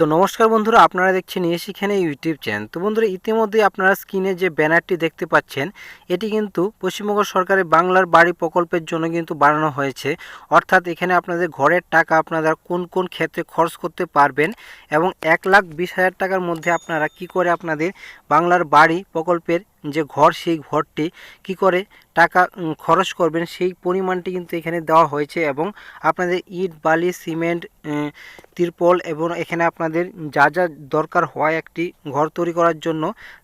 তো নমস্কার বন্ধুরা, আপনারা দেখছেন এখানে ইউটিউব চ্যানেল তো বন্ধুরা ইতিমধ্যে আপনারা স্ক্রিনে যে ব্যানারটি দেখতে পাচ্ছেন, এটি কিন্তু পশ্চিমবঙ্গ সরকারের বাংলার বাড়ি প্রকল্পের জন্য কিন্তু বানানো হয়েছে। অর্থাৎ এখানে আপনাদের ঘরের টাকা আপনারা কোন কোন ক্ষেত্রে খরচ করতে পারবেন এবং এক লাখ বিশ হাজার টাকার মধ্যে আপনারা কি করে আপনাদের বাংলার বাড়ি প্রকল্পের যে ঘর, সেই ঘরটি কি করে টাকা খরচ করবেন, সেই পরিমাণটি কিন্তু এখানে দেওয়া হয়েছে এবং আপনাদের ইট, বালি, সিমেন্ট তিরপল এবং এখানে আপনাদের যা যা দরকার হয় একটি ঘর তৈরি করার জন্য,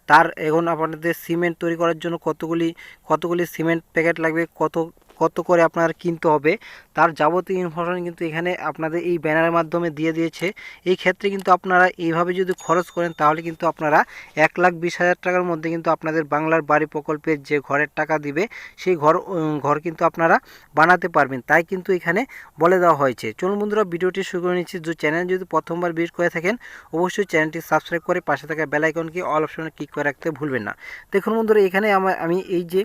তার এখন আপনাদের সিমেন্ট তৈরি করার জন্য কতগুলি কতগুলি সিমেন্ট প্যাকেট লাগবে, কত কত করে আপনার কিনতে হবে, তার যাবতীয় ইনফরমেশন কিন্তু এখানে আপনাদের এই ব্যানারের মাধ্যমে দিয়ে দিয়েছে। এই ক্ষেত্রে কিন্তু আপনারা এইভাবে যদি খরচ করেন, তাহলে কিন্তু আপনারা এক লাখ বিশ হাজার টাকার মধ্যে কিন্তু আপনাদের বাংলার বাড়ি প্রকল্পের যে ঘরের টাকা দিবে, সেই ঘর ঘর কিন্তু আপনারা বানাতে পারবেন। তাই কিন্তু এখানে বলে দেওয়া হয়েছে। চলুন বন্ধুরা, ভিডিওটি শুরু করে নিচ্ছি। যে চ্যানেল যদি প্রথমবার ভিজিট করে থাকেন, অবশ্যই চ্যানেলটি সাবস্ক্রাইব করে পাশে থাকা বেল আইকনকে অল অপশনে ক্লিক করে রাখতে ভুলবেন না। দেখুন বন্ধুরা, এখানে আমি এই যে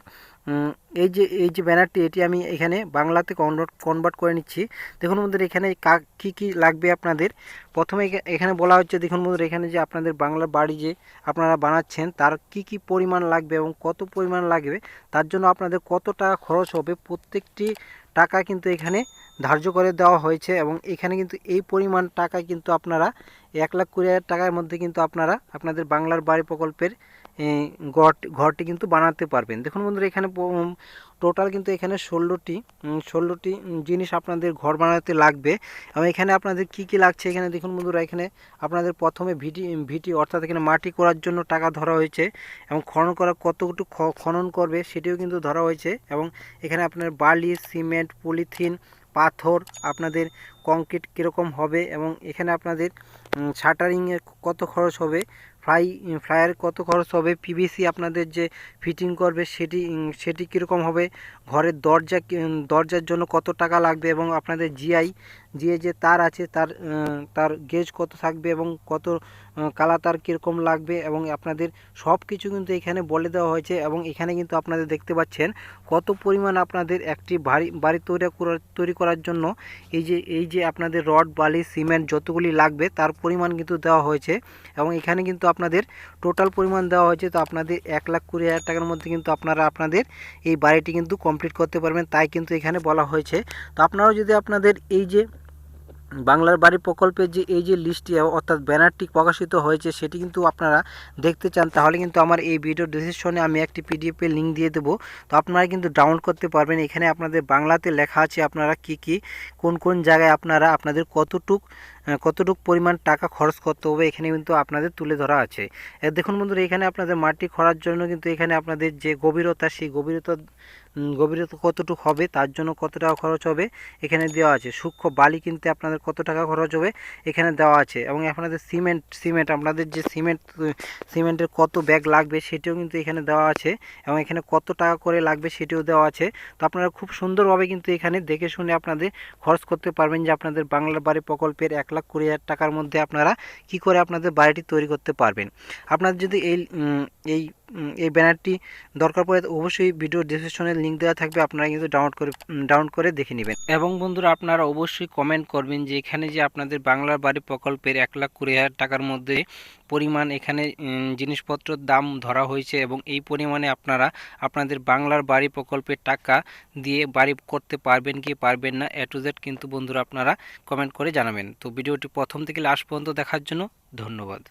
এই যে এই যে ব্যানারটি, এটি আমি এখানে বাংলাতে কনভার্ট কনভার্ট করে নিচ্ছি। দেখুন বন্ধুরা, এখানে কা, কী লাগবে আপনাদের? প্রথমে এখা- এখানে বলা হচ্ছে, দেখুন বন্ধুরা, এখানে যে আপনাদের বাংলা বাড়ি যে আপনারা বানাচ্ছেন, তার কি কি পরিমাণ লাগবে এবং কত পরিমাণ লাগবে, তার জন্য আপনাদের কত টাকা খরচ হবে, প্রত্যেকটি টাকা কিন্তু এখানে ধার্য করে দেওয়া হয়েছে এবং এখানে কিন্তু এই পরিমাণ টাকা কিন্তু আপনারা এক লাখ কুড়ি হাজার টাকার মধ্যে কিন্তু আপনারা আপনাদের বাংলার বাড়ি প্রকল্পের এই, ঘরটি কিন্তু বানাতে পারবেন। দেখুন বন্ধুরা এখানে টোটাল কিন্তু এখানে ষোলোটি ষোলোটি জিনিস আপনাদের ঘর বানাতে লাগবে। এবং এখানে আপনাদের কি কি লাগছে? এখানে দেখুন বন্ধুরা এখানে আপনাদের প্রথমে ভিটি ভিটি অর্থাৎ এখানে মাটি করার জন্য টাকা ধরা হয়েছে এবং খনন করা কতটুকু খনন করবে সেটিও কিন্তু ধরা হয়েছে। এবং এখানে আপনার বালি সিমেন্ট পলিথিন পাথর আপনাদের কংক্রিট কীরকম হবে এবং এখানে আপনাদের শাটারিংয়ের কত খরচ হবে ফ্লাই ফ্লাইয়ের কত খরচ হবে? পিভিসি আপনাদের যে ফিটিং করবে সেটি সেটি কীরকম হবে? ঘরের দরজা দরজার জন্য কত টাকা লাগবে এবং আপনাদের জিআই জিআই যে তার আছে, তার তার গেজ কত থাকবে এবং কত কালা তার কীরকম লাগবে এবং আপনাদের সব কিছু কিন্তু এখানে বলে দেওয়া হয়েছে এবং এখানে কিন্তু আপনাদের দেখতে পাচ্ছেন কত পরিমাণ আপনাদের একটি বাড়ি বাড়ি তৈরি করার তৈরি করার জন্য এই যে এই যে আপনাদের রড, বালি, সিমেন্ট যতগুলি লাগবে তার পরিমাণ কিন্তু দেওয়া হয়েছে এবং এখানে কিন্তু আপনাদের টোটাল পরিমাণ দেওয়া হয়েছে, তো আপনাদের এক লাখ কুড়ি হাজার টাকার মধ্যে কিন্তু আপনারা আপনাদের এই বাড়িটি কিন্তু কমপ্লিট করতে পারবেন, তাই কিন্তু এখানে বলা হয়েছে। তো আপনারাও যদি আপনাদের এই যে বাংলার বাড়ি প্রকল্পের যে, এই যে লিস্টটি অর্থাৎ ব্যানারটি প্রকাশিত হয়েছে, সেটি কিন্তু আপনারা দেখতে চান। তাহলে কিন্তু আমার এই ভিডিও ডিসক্রিপশনে আমি একটি পিডিএফের লিঙ্ক দিয়ে দেবো। তো আপনারা কিন্তু ডাউনলোড করতে পারবেন। এখানে আপনাদের বাংলাতে লেখা আছে আপনারা কি কি, কোন কোন জায়গায় আপনারা আপনাদের কতটুক কতটুক পরিমাণ টাকা খরচ করতে হবে, এখানে কিন্তু আপনাদের তুলে ধরা আছে। দেখুন বন্ধুরা, এখানে আপনাদের মাটি খরার জন্য কিন্তু এখানে আপনাদের যে গভীরতা, সেই গভীরতা গভীরতা কতটুকু হবে, তার জন্য কত টাকা খরচ হবে, এখানে দেওয়া আছে। সূক্ষ্ম বালি কিনতে আপনাদের কত টাকা খরচ হবে, এখানে দেওয়া আছে। এবং আপনাদের সিমেন্ট সিমেন্ট, আপনাদের যে সিমেন্ট, সিমেন্টের কত ব্যাগ লাগবে, সেটিও কিন্তু এখানে দেওয়া আছে। এবং এখানে কত টাকা করে লাগবে, সেটিও দেওয়া আছে। তো আপনারা খুব সুন্দরভাবে কিন্তু এখানে দেখে শুনে আপনাদের খরচ করতে পারবেন যে আপনাদের বাংলার বাড়ি প্রকল্পের এক লাখ কুড়ি হাজার টাকার মধ্যে আপনারা কি করে আপনাদের বাড়িটি তৈরি করতে পারবেন। আপনাদের যদি এই এই এই ব্যানারটি দরকার পড়ে অবশ্যই ভিডিও ডিসক্রিপশনে লিঙ্ক দেওয়া থাকবে, আপনারা কিন্তু ডাউনলোড করে ডাউনলোড করে দেখে নেবেন। এবং বন্ধুরা, আপনারা অবশ্যই কমেন্ট করবেন যে এখানে যে আপনাদের বাংলার বাড়ি প্রকল্পের এক লাখ কুড়ি হাজার টাকার মধ্যে পরিমাণ এখানে জিনিসপত্রের দাম ধরা হয়েছে এবং এই পরিমাণে আপনারা আপনাদের বাংলার বাড়ি প্রকল্পের টাকা দিয়ে বাড়ি করতে পারবেন কি পারবেন না, এ টু জেড কিন্তু বন্ধুরা আপনারা কমেন্ট করে জানাবেন। তো ভিডিওটি প্রথম থেকে লাস্ট পর্যন্ত দেখার জন্য ধন্যবাদ।